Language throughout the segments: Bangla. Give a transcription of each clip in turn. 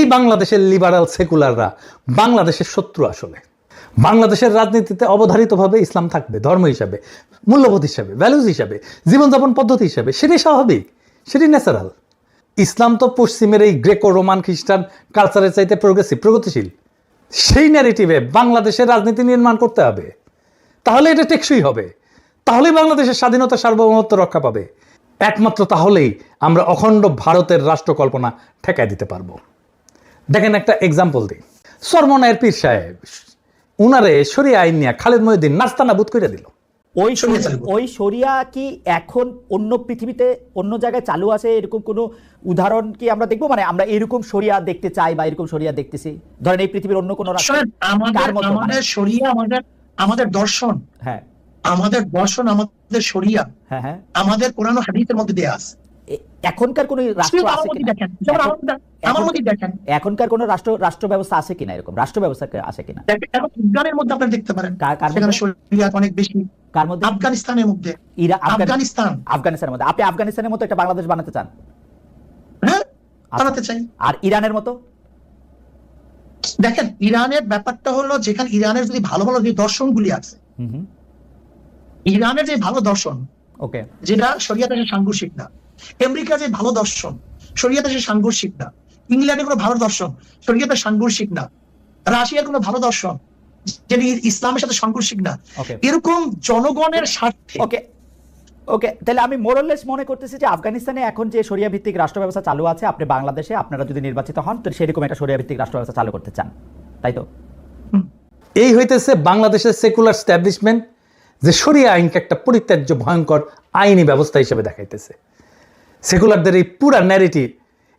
এই বাংলাদেশের লিবারাল সেকুলাররা বাংলাদেশের শত্রু আসলে। বাংলাদেশের রাজনীতিতে অবধারিতভাবে ইসলাম থাকবে, ধর্ম হিসাবে, মূল্যবোধ হিসাবে ভ্যালুজ হিসাবে, জীবনযাপন পদ্ধতি হিসাবে, সেটাই স্বাভাবিক, সেটাই ন্যাচারাল ইসলাম তো পশ্চিমের এই গ্রেকো রোমান খ্রিস্টান কালচারের চাইতে প্রগ্রেসিভ প্রগতিশীল। সেই ন্যারেটিভে বাংলাদেশের রাজনীতি নির্মাণ করতে হবে। তাহলে এটা টেকসই হবে। তাহলেই বাংলাদেশের স্বাধীনতা সার্বভৌমত্ব রক্ষা পাবে। একমাত্র তাহলেই আমরা অখণ্ড ভারতের রাষ্ট্র কল্পনা ঠেকায় দিতে পারব। দেখেন একটা এক্সাম্পল দিই। সরমনায়ের পীর সাহেব উনারে সরিয়ে আইন নিয়ে খালেদ মহিউদ্দিন নাস্তানা বুধ করে দিল। ওই। ওই শরিয়া কি এখন অন্য পৃথিবীতে অন্য জায়গায় চালু আছে? এরকম কোনো উদাহরণ কি আমরা দেখব? মানে আমরা এরকম শরিয়া দেখতে চাই বা এরকম শরিয়া দেখতেছি? ধরেন এই পৃথিবীর অন্য কোনো আমাদের মানে? আমাদের আমাদের দর্শন। হ্যাঁ। আমাদের দর্শন আমাদের শরিয়া হ্যাঁ হ্যাঁ। আমাদের কোরআন ও হাদিসের মধ্যে দেয়া আছে। এখনকার কোনো রাষ্ট্র আছে দেখেন আমার দেখেন। এখনকার কোনো রাষ্ট্র রাষ্ট্র ব্যবস্থা আছে কিনা এরকম? রাষ্ট্র ব্যবস্থা আছে কিনা? এখন আফগানের মধ্যে আপনি দেখতে পারেন। কার- অনেক বেশি। কার মধ্যে? আফগানিস্তানের মধ্যে। আফগানিস্তান। আফগানিস্তানের মধ্যে। আপনি আফগানিস্তানের মতো একটা বাংলাদেশ বানাতে চান? হ্যাঁ আচ্ছা। বানাতে চাই। আর ইরানের মতো? দেখেন ইরানের ব্যাপারটা হলো যেখানে ইরানের যদি ভালো ভালো যে দর্শনগুলি আছে ইরানের যে ভালো দর্শন ওকে। যেটা শরিয়াতে সাংঘর্ষিক না আমেরিকা যে ভালো দর্শন শরিয়াতে সাংঘর্ষিক না ইংল্যান্ডের কোনো ভালো দর্শন শরিয়াতে সাংঘর্ষিক না। রাশিয়ার কোনো ভালো দর্শন যেটি ইসলামের সাথে সাংঘর্ষিক না। এরকম জনগণের স্বার্থে ওকে ওকে তাহলে আমি মোরলেস মনে করতেছি যে আফগানিস্তানে এখন যে সরিয়া ভিত্তিক রাষ্ট্র ব্যবস্থা চালু আছে আপনি বাংলাদেশে আপনারা যদি নির্বাচিত হন তো সেরকম একটা সরিয়া ভিত্তিক রাষ্ট্র ব্যবস্থা চালু করতে চান। তাই তো? এই হইতেছে বাংলাদেশের সেকুলার স্ট্যাবলিশমেন্ট যে সরিয়া আইনকে একটা পরিত্যাজ্য ভয়ঙ্কর আইনি ব্যবস্থা হিসেবে দেখাইতেছে। সেকুলারদের এই পুরা ন্যারেটিভ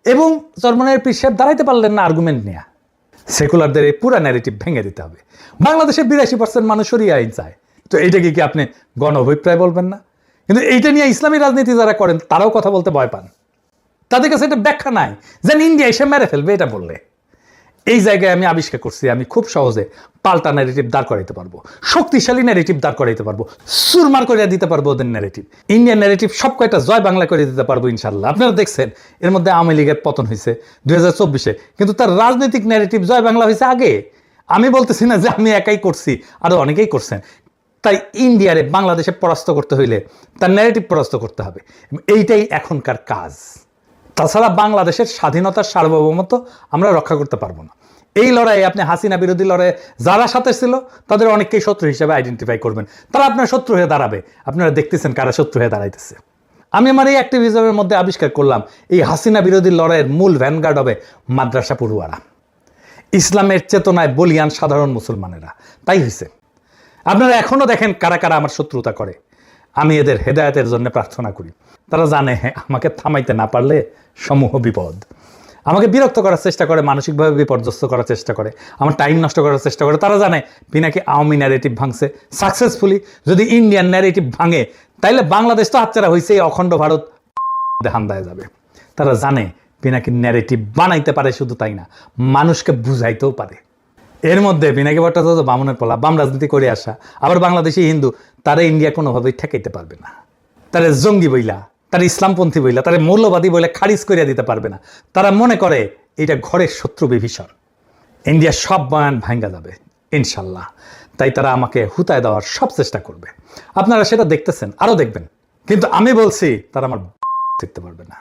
এবং চরমনের পিসেব দাঁড়াইতে পারলেন না আর্গুমেন্ট নিয়ে। সেকুলারদের এই পুরা ন্যারেটিভ ভেঙে দিতে হবে। বাংলাদেশের বিরাশি পার্সেন্ট মানুষেরই আইন চায়। তো এইটাকে কি আপনি গণ অভিপ্রায় বলবেন না? কিন্তু এইটা নিয়ে ইসলামী রাজনীতি যারা করেন, তারাও কথা বলতে ভয় পান। তাদের কাছে এটা ব্যাখ্যা নাই। যেন ইন্ডিয়া এসে মেরে ফেলবে, এটা বললে। এই জায়গায় আমি আবিষ্কার করছি, আমি খুব সহজে পাল্টা ন্যারেটিভ দাঁড় করাইতে পারব। শক্তিশালী ন্যারেটিভ দাঁড় করাইতে পারব। সুরমার করে দিতে পারব ওদের ন্যারেটিভ ইন্ডিয়ান ন্যারেটিভ সব কয়টা জয় বাংলা করে দিতে পারব ইনশাল্লাহ আপনারা দেখছেন, এর মধ্যে আওয়ামী লীগের পতন হয়েছে দুই হাজার কিন্তু তার রাজনৈতিক ন্যারেটিভ জয় বাংলা হয়েছে আগে। আমি বলতেছি না যে আমি একাই করছি আরও অনেকেই করছেন। তাই ইন্ডিয়ারে বাংলাদেশে পরাস্ত করতে হইলে তার ন্যারেটিভ পরাস্ত করতে হবে। এইটাই এখনকার কাজ। তাছাড়া বাংলাদেশের স্বাধীনতার সার্বভৌমত্ব আমরা রক্ষা করতে পারব না। এই লড়াইয়ে আপনি হাসিনা বিরোধী লড়াইয়ে যারা সাথে ছিল, তাদের অনেককেই শত্রু হিসেবে আইডেন্টিফাই করবেন। তারা আপনার শত্রু হয়ে দাঁড়াবে। আপনারা দেখতেছেন কারা শত্রু হয়ে দাঁড়াইতেছে। আমি আমার এই অ্যাক্টিভিজমের মধ্যে আবিষ্কার করলাম, এই হাসিনা বিরোধী লড়াইয়ের মূল ভ্যানগার্ড হবে মাদ্রাসা পড়ুয়ারা। ইসলামের চেতনায় বলিয়ান সাধারণ মুসলমানেরা। তাই হয়েছে আপনারা এখনও দেখেন কারা কারা আমার শত্রুতা করে। আমি এদের হেদায়তের জন্য প্রার্থনা করি। তারা জানে হ্যাঁ আমাকে থামাইতে না পারলে সমূহ বিপদ। আমাকে বিরক্ত করার চেষ্টা করে, মানসিকভাবে বিপর্যস্ত করার চেষ্টা করে, আমার টাইম নষ্ট করার চেষ্টা করে। তারা জানে পিনাকি আওয়ামী ন্যারেটিভ ভাঙছে। সাকসেসফুলি যদি ইন্ডিয়ান ন্যারেটিভ ভাঙে, তাইলে বাংলাদেশ তো হাতচারা হয়েছে এই অখণ্ড ভারত হান্দায় যাবে। তারা জানে পিনাকি ন্যারেটিভ বানাইতে পারে শুধু তাই না, মানুষকে বুঝাইতেও পারে। এর মধ্যে পিনাকি ভট্টাচার্য বামনের পোলা, বাম রাজনীতি করে আসা। আবার বাংলাদেশি হিন্দু, তারা ইন্ডিয়া কোনোভাবেই ঠেকাইতে পারবে না। তারা জঙ্গি বইলা, তারা ইসলামপন্থী বইলা, তারা মৌলবাদী বইলা খারিজ করিয়া দিতে পারবে না। তারা মনে করে এটা ঘরের শত্রু বিভীষণ। ইন্ডিয়ার সব বয়ান ভাঙ্গা যাবে, ইনশাল্লাহ। তাই তারা আমাকে হুতায় দেওয়ার সব চেষ্টা করবে। আপনারা সেটা দেখতেছেন আরও দেখবেন। কিন্তু আমি বলছি, তারা আমার দেখতে পারবে না।